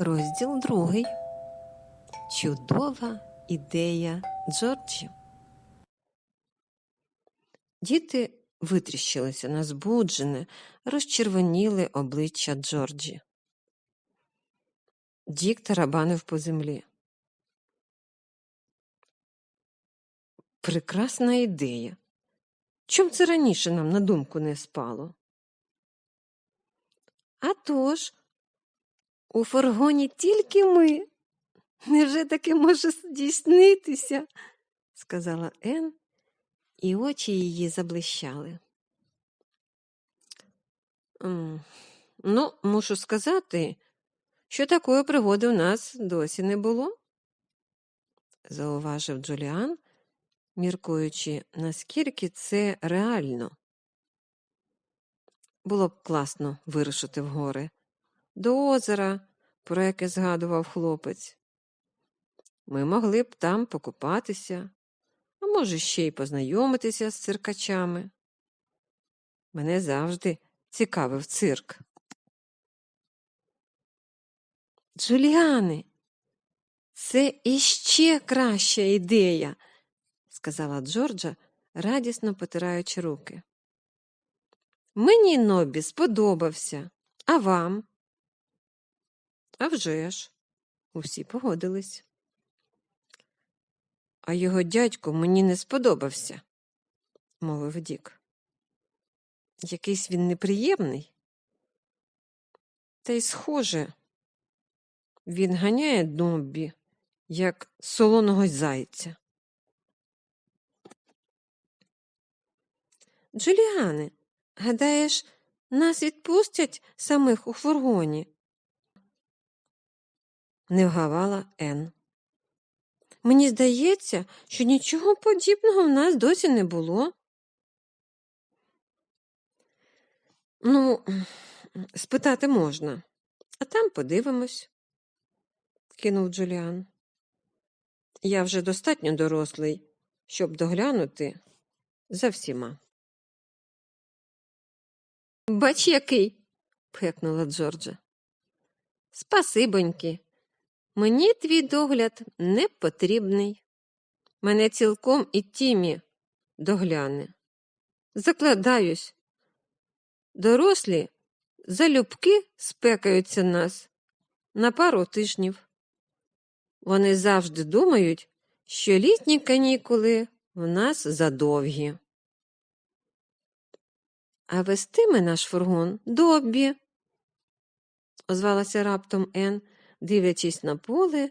Розділ другий. Чудова ідея Джорджі. Діти витріщилися на збуджене, розчервоніли обличчя Джорджі. Дік тарабанив по землі. Прекрасна ідея. Чом це раніше нам на думку не спало? А тож, у фургоні тільки ми. Невже таке може здійснитися? сказала Ен, і очі її заблищали. Ну, мушу сказати, що такої пригоди у нас досі не було, зауважив Джуліан, міркуючи, наскільки це реально. Було б класно вирушити в гори, до озера, про яке згадував хлопець. Ми могли б там покупатися, а може, ще й познайомитися з циркачами. Мене завжди цікавив цирк. Джуліане, це іще краща ідея, сказала Джорджа, радісно потираючи руки. Мені Нобі сподобався, а вам? А вже ж, усі погодились. А його дядько мені не сподобався, мовив Дік. Якийсь він неприємний. Та й схоже, він ганяє Нобі, як солоного зайця. Джуліане, гадаєш, нас відпустять самих у фургоні? Не вгавала Ен. Мені здається, що нічого подібного в нас досі не було. Ну, спитати можна, а там подивимось, кинув Джуліан. Я вже достатньо дорослий, щоб доглянути за всіма. Бач, який. пхекнула Джорджа. Спасибоньки. Мені твій догляд не потрібний. Мене цілком і Тімі догляне. Закладаюсь. Дорослі залюбки спекаються нас на пару тижнів. Вони завжди думають, що літні канікули в нас задовгі. А вестиме наш фургон Доббі, озвалася раптом Ен, дивлячись на поле,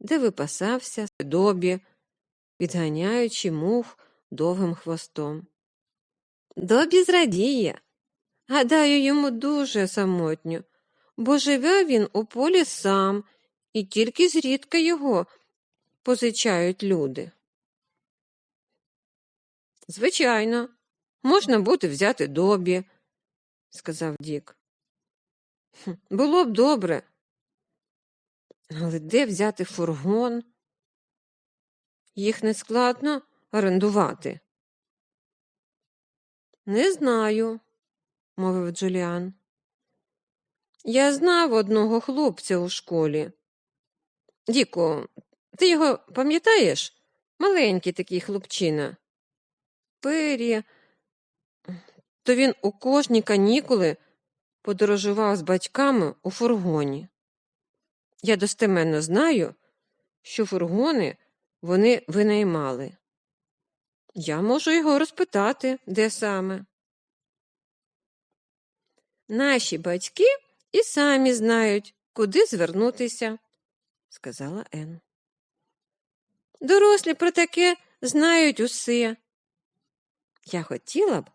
де випасався Доббі, відганяючи мух довгим хвостом. Добі зрадіє. Гадаю, йому дуже самотньо, бо живе він у полі сам, і тільки зрідка його позичають люди. Звичайно, можна буде взяти добі, сказав Дік. Було б добре. Але де взяти фургон? Їх не складно орендувати. Не знаю, мовив Джуліан. Я знав одного хлопця у школі. Діко, ти його пам'ятаєш? Маленький такий хлопчина. Пері. То він у кожні канікули подорожував з батьками у фургоні. Я достеменно знаю, що фургони вони винаймали. Я можу його розпитати, де саме. Наші батьки і самі знають, куди звернутися, сказала Ен. Дорослі про таке знають усе. Я хотіла б,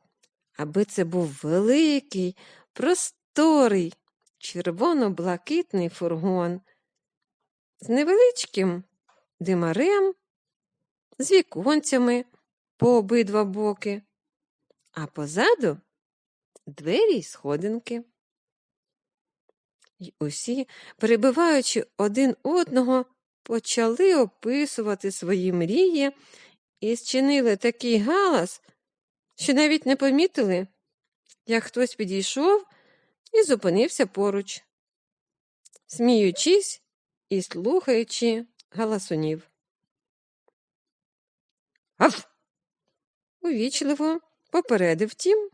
аби це був великий, просторий, червоно-блакитний фургон з невеличким димарем, з віконцями по обидва боки, а позаду двері й сходинки. й усі, перебиваючи один одного, почали описувати свої мрії і зчинили такий галас, що навіть не помітили, як хтось підійшов і зупинився поруч. сміючись і слухаючи галасунів. Аф! Увічливо попередив тім,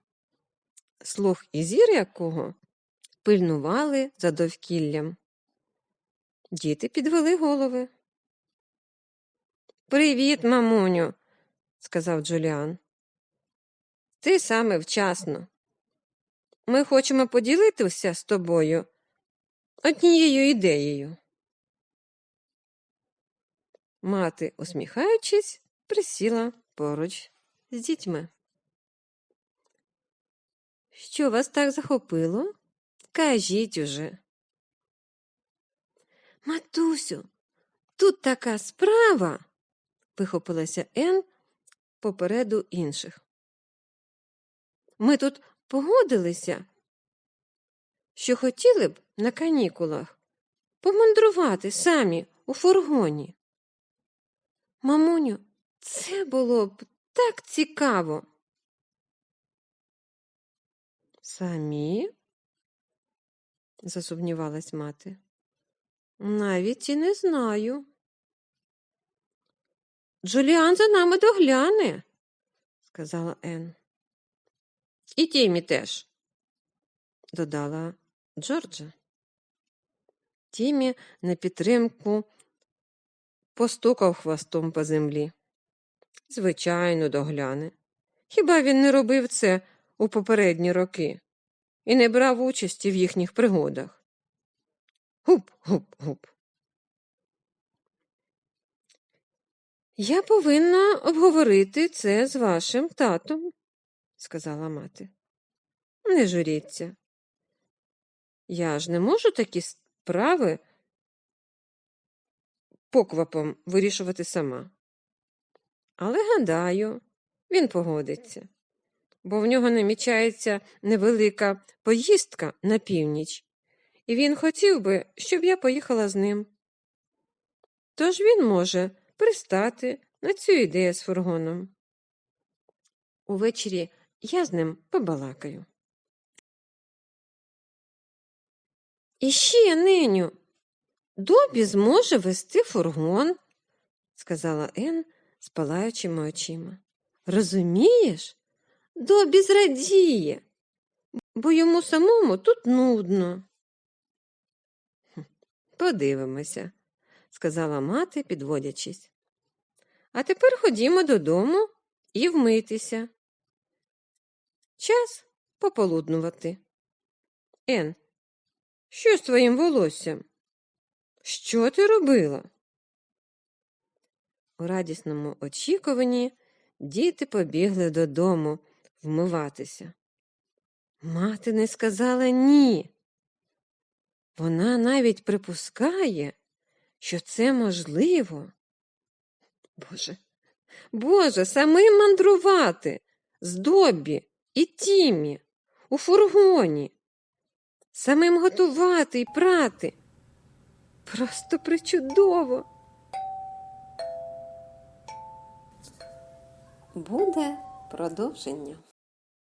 слух і зір якого пильнували за довкіллям. Діти підвели голови. Привіт, мамуню, сказав Джуліан. Ти саме вчасно. Ми хочемо поділитися з тобою однією ідеєю. Мати, усміхаючись, присіла поруч з дітьми. Що вас так захопило? Кажіть уже. Матусю, тут така справа, вихопилася Ен попереду інших. Ми тут погодилися, що хотіли б на канікулах помандрувати самі у фургоні. Мамуню, це було б так цікаво. Самі? засумнівалась мати. Навіть і не знаю. Джуліан за нами догляне, сказала Ен. І Тімі теж, додала Джорджа. Тімі на підтримку постукав хвостом по землі. Звичайно, догляне. Хіба він не робив це у попередні роки і не брав участі в їхніх пригодах? Гуп, гуп, гуп. Я повинна обговорити це з вашим татом, сказала мати. Не журіться. Я ж не можу такі справи поквапом вирішувати сама. Але гадаю, він погодиться, бо в нього намічається невелика поїздка на північ, і він хотів би, щоб я поїхала з ним. Тож він може пристати на цю ідею з фургоном. Увечері я з ним побалакаю. І ще, неню, Добі зможе вести фургон, сказала Ен з палаючими очима. Розумієш? Добі зрадіє, бо йому самому тут нудно. Подивимося, сказала мати, підводячись. А тепер ходімо додому і вмитися. Час пополуднувати. Ен, що з твоїм волоссям? Що ти робила? У радісному очікуванні діти побігли додому вмиватися. Мати не сказала ні. Вона навіть припускає, що це можливо. Боже, Боже, самим мандрувати з Добі і Тімі у фургоні, самим готувати і прати. Просто причудово. Буде продовження.